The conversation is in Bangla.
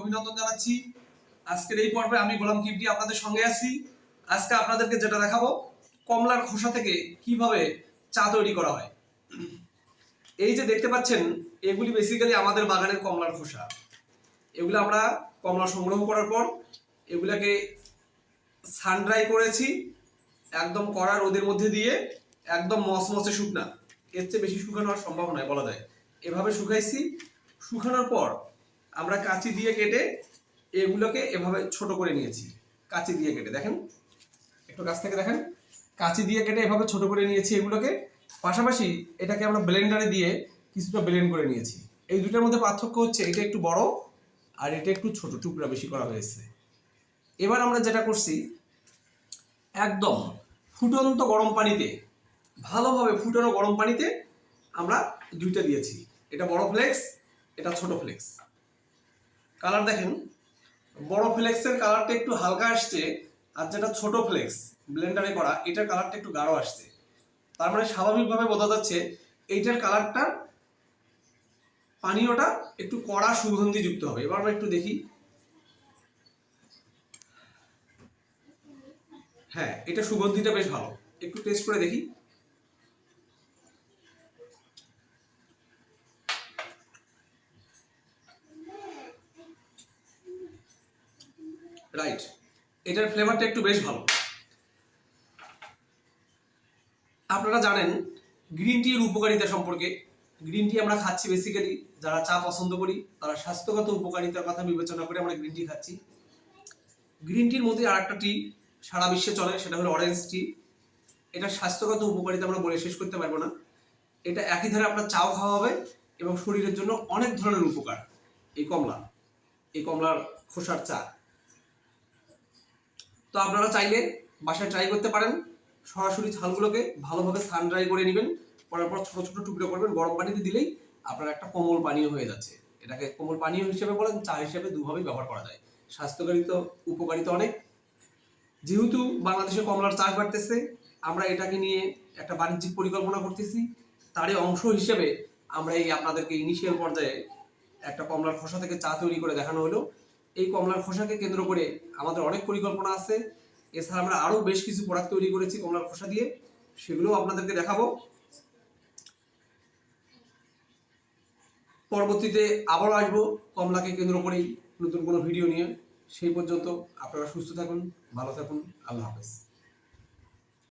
অভিনন্দন জানাচ্ছি। আজকের এই পর্বে আমি গোলাম কিবটি আপনাদের সঙ্গে আছি। আজকে আপনাদেরকে যেটা দেখাবো, কমলার খোসা থেকে কীভাবে চা তৈরি করা হয়। এই যে দেখতে পাচ্ছেন, এগুলি বেসিক্যালি আমাদের বাগানের কমলার খোসা। এগুলো আমরা কমলা সংগ্রহ করার পর এগুলাকে সান ড্রাই করেছি, একদম কড়া রোদের মধ্যে দিয়ে, একদম মসমসে শুকনা। এর চেয়ে বেশি শুকানো আর সম্ভব নয়, বলা যায়। এভাবে শুকাইছি। শুকানোর পর আমরা কাঁচি দিয়ে কেটে এগুলোকে এভাবে ছোট করে নিয়েছি। কাঁচি দিয়ে কেটে, দেখেন? একটু কাছ থেকে দেখেন। কাঁচি দিয়ে কেটে এভাবে ছোট করে নিয়েছি এগুলোকে। পাশাপাশি এটাকে আমরা ব্লেন্ডারে দিয়ে কিছুটা ব্লেন্ড করে নিয়েছি। এই দুটার মধ্যে পার্থক্য হচ্ছে, এটা একটু বড় আর এটা একটু ছোট, টুকরা বেশি করা হয়েছে। এবার আমরা যেটা করছি, একদম ফুটন্ত গরম পানিতে, ভালোভাবে ফুটানো গরম পানিতে আমরা দুইটা দিয়েছি। এটা বড় ফ্লেক্স, এটা ছোট ফ্লেক্স। কালার দেখেন, বড় ফ্লেক্সের কালারটা একটু হালকা আসছে, আর যেটা ছোট ফ্লেক্স, ব্লেন্ডারে করা, এটার কালারটা একটু গাঢ় আসছে। তার মানে স্বাভাবিকভাবে বোঝা যাচ্ছে, এইটার কালারটা পানীয়টা একটু কড়া সুগন্ধি যুক্ত হবে। এবার আমরা একটু দেখি। হ্যাঁ এটা সুগন্ধিটা বেশ ভালো। একটু টেস্ট করে দেখি। রাইট এটার ফ্লেভারটা একটু বেশ ভালো। আপনারা জানেন গ্রিন টির উপকারিতা সম্পর্কে। গ্রিন টি আমরা খাচ্ছি বেসিক্যালি যারা চা পছন্দ করি, তারা স্বাস্থ্যগত উপকারিতার কথা বিবেচনা করে আমরা গ্রিন টি খাচ্ছি। গ্রিন টির মধ্যে আর একটা টি সারা বিশ্বে চলে, সেটা হলো অরেঞ্জ টি এটা স্বাস্থ্যগত উপকারিতা আমরা বলে শেষ করতে পারব না। এটা একই ধারে আপনার চাও খাওয়া হবে এবং শরীরের জন্য অনেক ধরনের উপকার। এই কমলা। এই কমলার খোসার চা। তো আপনারা চাইলে বাসায় ট্রাই করতে পারেন। সরাসরি ছালগুলোকে ভালোভাবে সান ড্রাই করে নেবেন। করার পর ছোটো ছোটো টুকরো করবেন। গরম পানিতে দিলেই আপনার একটা কোমল পানীয় হয়ে যাচ্ছে। এটাকে কোমল পানীয় হিসেবে বলেন, চা হিসেবে দুভাবেই ব্যবহার করা যায়। স্বাস্থ্যকারিত উপকারিতা অনেক। যেহেতু বাংলাদেশে কমলার চাষ বাড়তেছে, আমরা এটাকে নিয়ে একটা বাণিজ্যিক পরিকল্পনা করতেছি। তারই অংশ হিসেবে আমরা এই আপনাদেরকে ইনিশিয়াল পর্যায়ে একটা কমলার খোসা থেকে চা তৈরি করে দেখানো হলো। এই কমলার খোসাকে কেন্দ্র করে আমাদের অনেক পরিকল্পনা আছে। এছাড়া আমরা আরও বেশ কিছু প্রোডাক্ট তৈরি করেছি কমলার খোসা দিয়ে। সেগুলো আপনাদেরকে দেখাবো। পরবর্তীতে আবারও আসব কমলাকে কেন্দ্র করেই নতুন কোনো ভিডিও নিয়ে। সেই পর্যন্ত আপনারা সুস্থ থাকুন, ভালো থাকুন, আল্লাহ হাফেজ।